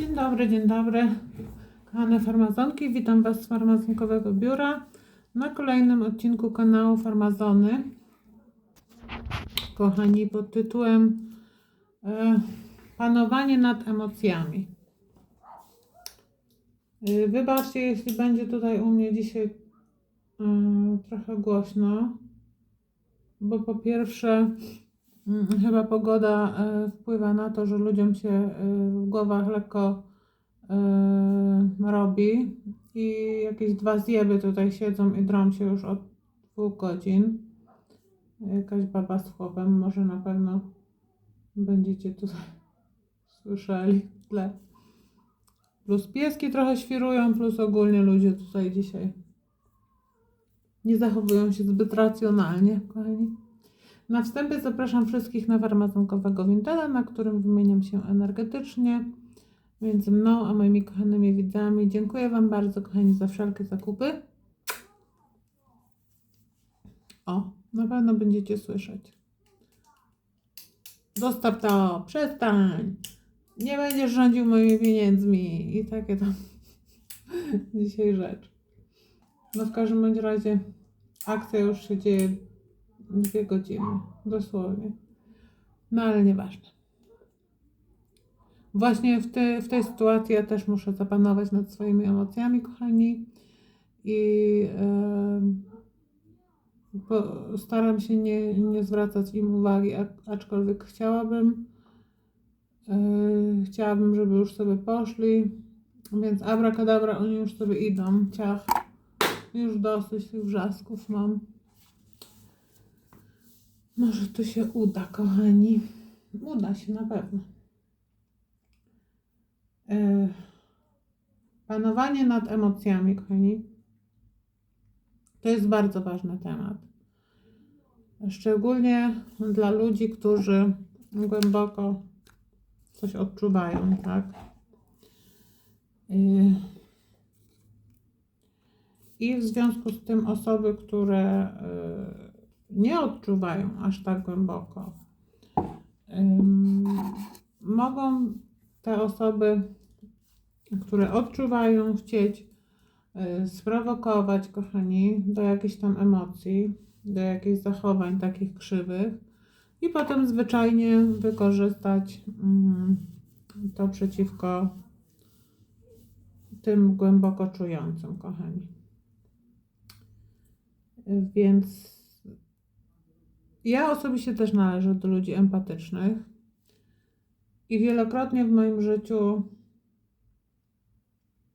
Dzień dobry, dzień dobry. Kochane farmazonki, witam Was z farmazonkowego biura na kolejnym odcinku kanału Farmazony. Kochani, pod tytułem e, Panowanie nad emocjami. E, wybaczcie, jeśli będzie tutaj u mnie dzisiaj e, trochę głośno, bo po pierwsze Chyba pogoda e, wpływa na to, że ludziom się e, w głowach lekko e, robi i jakieś dwa zjeby tutaj siedzą i drą się już od dwóch godzin. Jakaś baba z chłopem, może na pewno będziecie tutaj słyszeli tle. Plus pieski trochę świrują, plus ogólnie ludzie tutaj dzisiaj nie zachowują się zbyt racjonalnie, kochani. Na wstępie zapraszam wszystkich na farmazonkowego Wintela, na którym wymieniam się energetycznie między mną a moimi kochanymi widzami. Dziękuję Wam bardzo, kochani, za wszelkie zakupy. O, na pewno będziecie słyszeć. Zostaw to, przestań. Nie będziesz rządził moimi pieniędzmi i takie tam dzisiaj rzecz. No w każdym bądź razie akcja już się dzieje dwie godziny, dosłownie. No ale nieważne. Właśnie w, te, w tej sytuacji ja też muszę zapanować nad swoimi emocjami, kochani. I po, staram się nie, nie zwracać im uwagi, aczkolwiek chciałabym. e, chciałabym, żeby już sobie poszli. Więc abracadabra, oni już sobie idą. Ciach. Już dosyć tych wrzasków mam. Może to się uda, kochani. Uda się na pewno. E, Panowanie nad emocjami, kochani. To jest bardzo ważny temat. Szczególnie dla ludzi, którzy głęboko coś odczuwają, tak? Y, I w związku z tym osoby, które y, nie odczuwają aż tak głęboko, mogą te osoby, które odczuwają, chcieć y, sprowokować, kochani, do jakichś tam emocji, do jakichś zachowań takich krzywych i potem zwyczajnie wykorzystać mm, to przeciwko tym głęboko czującym, kochani. Więc ja osobiście też należę do ludzi empatycznych i wielokrotnie w moim życiu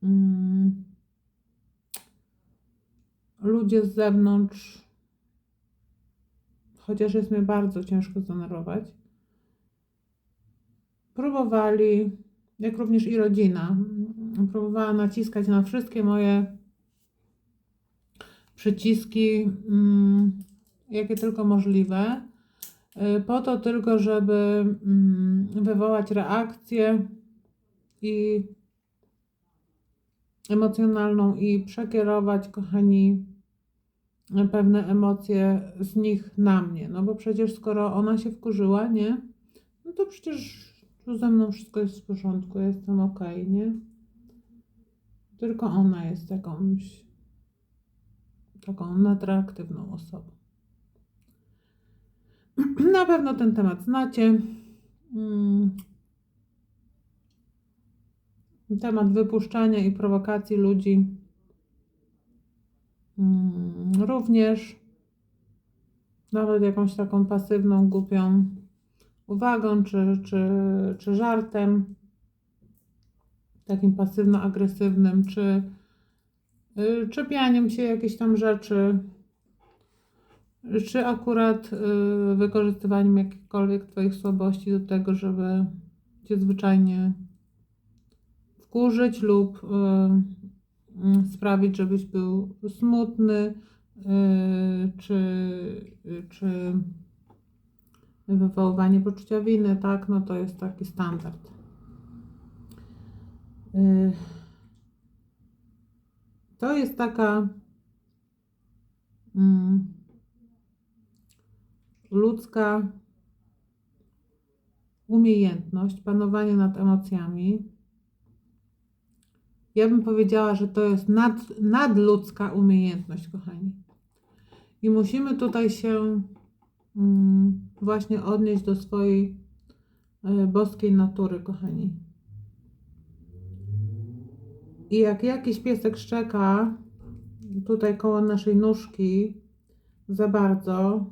mm, ludzie z zewnątrz, chociaż jest mi bardzo ciężko zdenerwować, próbowali, jak również i rodzina, próbowała naciskać na wszystkie moje przyciski, mm, jakie tylko możliwe, y, po to tylko, żeby mm, wywołać reakcję i emocjonalną i przekierować, kochani, pewne emocje z nich na mnie. No bo przecież skoro ona się wkurzyła, nie? No to przecież tu ze mną wszystko jest w porządku, jestem okej, nie? Tylko ona jest jakąś taką nadreaktywną osobą. Na pewno ten temat znacie. Mm. Temat wypuszczania i prowokacji ludzi mm, również. Nawet jakąś taką pasywną, głupią uwagą czy, czy, czy żartem. Takim pasywno-agresywnym, czy y, czepianiem się jakichś tam rzeczy, czy akurat y, wykorzystywaniem jakichkolwiek Twoich słabości do tego, żeby Cię zwyczajnie wkurzyć lub y, y, sprawić, żebyś był smutny, y, czy, czy wywoływanie poczucia winy, tak? No to jest taki standard. To jest taka mm, ludzka umiejętność panowania nad emocjami, Ja bym powiedziała, że to jest nad, nadludzka umiejętność, kochani. I musimy tutaj się mm, właśnie odnieść do swojej e, boskiej natury, kochani. I jak jakiś piesek szczeka tutaj koło naszej nóżki za bardzo,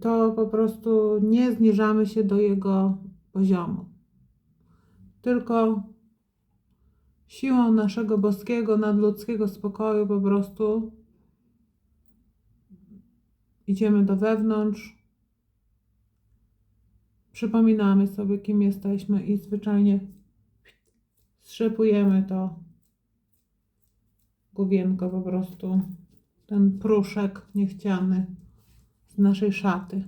to po prostu nie zniżamy się do jego poziomu. Tylko siłą naszego boskiego, nadludzkiego spokoju po prostu idziemy do wewnątrz, przypominamy sobie, kim jesteśmy i zwyczajnie strzepujemy to główienko po prostu, ten pruszek niechciany z naszej szaty.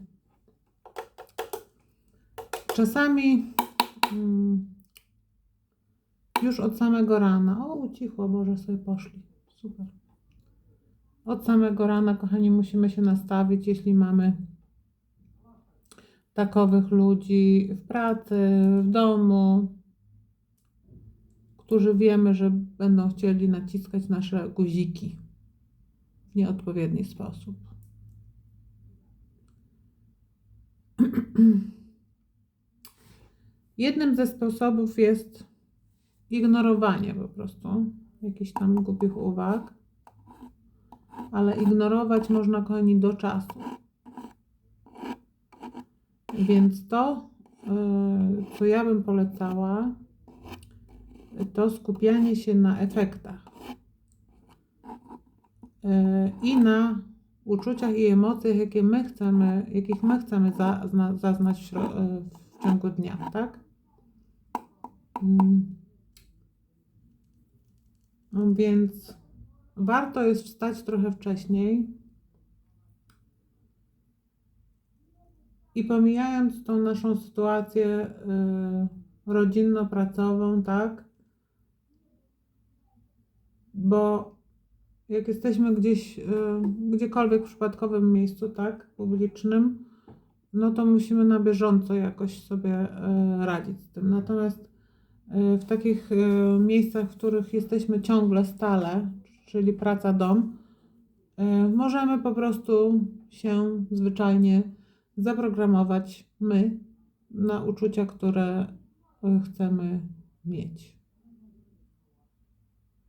Czasami mm, już od samego rana, o ucichło, może sobie poszli, super. Od samego rana, kochani, musimy się nastawić, jeśli mamy takowych ludzi w pracy, w domu, którzy wiemy, że będą chcieli naciskać nasze guziki w nieodpowiedni sposób. Jednym ze sposobów jest ignorowanie po prostu jakichś tam głupich uwag, ale ignorować można kochani do czasu. Więc to, yy, co ja bym polecała, to skupianie się na efektach yy, i na uczuciach i emocjach, jakie my chcemy, jakich my chcemy za, zna, zaznać w, yy, w ciągu dnia, tak? Mm. No Więc warto jest wstać trochę wcześniej i pomijając tą naszą sytuację y, rodzinno-pracową, tak? Bo jak jesteśmy gdzieś, y, gdziekolwiek w przypadkowym miejscu, tak, publicznym, no to musimy na bieżąco jakoś sobie y, radzić z tym. Natomiast y, w takich miejscach, w których jesteśmy ciągle stale, czyli praca, dom, możemy po prostu się zwyczajnie zaprogramować my na uczucia, które chcemy mieć,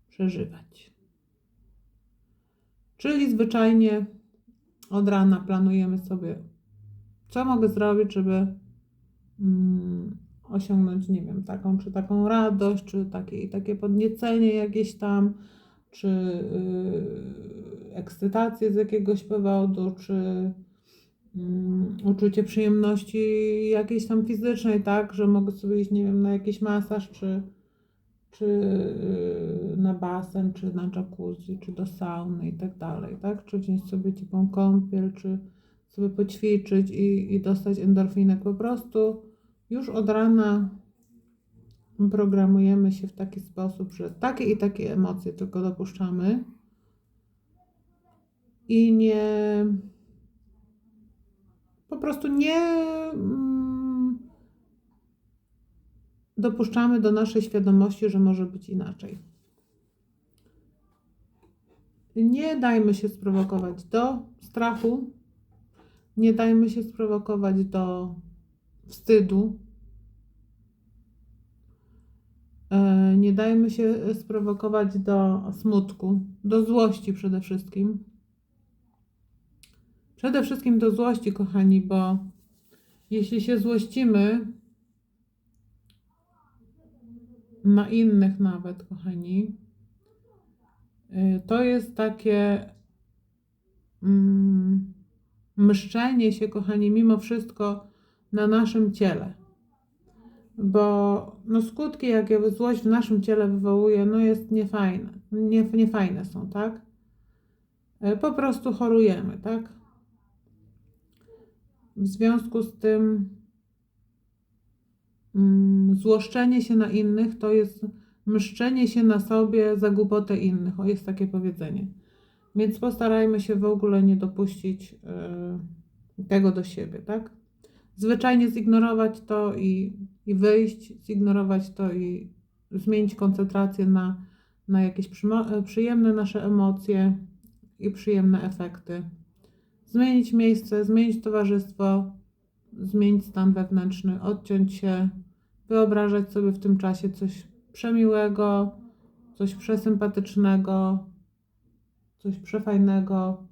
przeżywać. Czyli zwyczajnie od rana planujemy sobie, co mogę zrobić, żeby mm, osiągnąć, nie wiem, taką czy taką radość, czy takie takie podniecenie jakieś tam, czy yy, ekscytację z jakiegoś powodu, czy mm, uczucie przyjemności jakiejś tam fizycznej, tak, że mogę sobie iść, nie wiem, na jakiś masaż, czy, czy yy, na basen, czy na jacuzzi, czy do sauny i tak dalej, tak, czy wziąć sobie ciepłą kąpiel, czy sobie poćwiczyć i, i dostać endorfinek. Po prostu już od rana programujemy się w taki sposób, że takie i takie emocje tylko dopuszczamy i nie po prostu nie mm, dopuszczamy do naszej świadomości, że może być inaczej. Nie dajmy się sprowokować do strachu, nie dajmy się sprowokować do wstydu. E, Nie dajmy się sprowokować do smutku, do złości przede wszystkim. Przede wszystkim do złości, kochani, bo jeśli się złościmy na innych nawet, kochani, y, to jest takie mm, mszczenie się, kochani, mimo wszystko na naszym ciele. Bo no, skutki, jakie złość w naszym ciele wywołuje, no jest niefajne. Nie, niefajne są, tak? E, Po prostu chorujemy, tak? W związku z tym złoszczenie się na innych to jest mszczenie się na sobie za głupotę innych. O, jest takie powiedzenie. Więc postarajmy się w ogóle nie dopuścić y, tego do siebie, tak? Zwyczajnie zignorować to i, i wyjść, zignorować to i zmienić koncentrację na, na jakieś e, przyjemne nasze emocje i przyjemne efekty. Zmienić miejsce, zmienić towarzystwo, zmienić stan wewnętrzny, odciąć się, wyobrażać sobie w tym czasie coś przemiłego, coś przesympatycznego, coś przefajnego.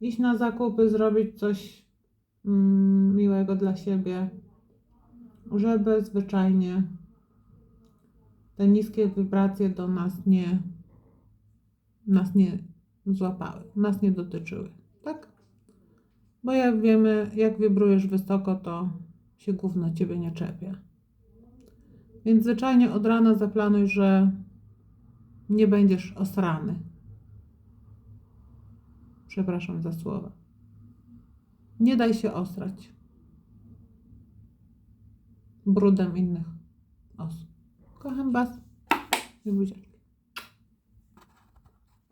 Iść na zakupy, zrobić coś mm, miłego dla siebie, żeby zwyczajnie te niskie wibracje do nas nie nas nie złapały, nas nie dotyczyły, tak? Bo jak wiemy, jak wibrujesz wysoko, to się gówno ciebie nie czepia. Więc zwyczajnie od rana zaplanuj, że nie będziesz osrany. Przepraszam za słowa. Nie daj się osrać brudem innych osób. Kocham Was. I buziaczki.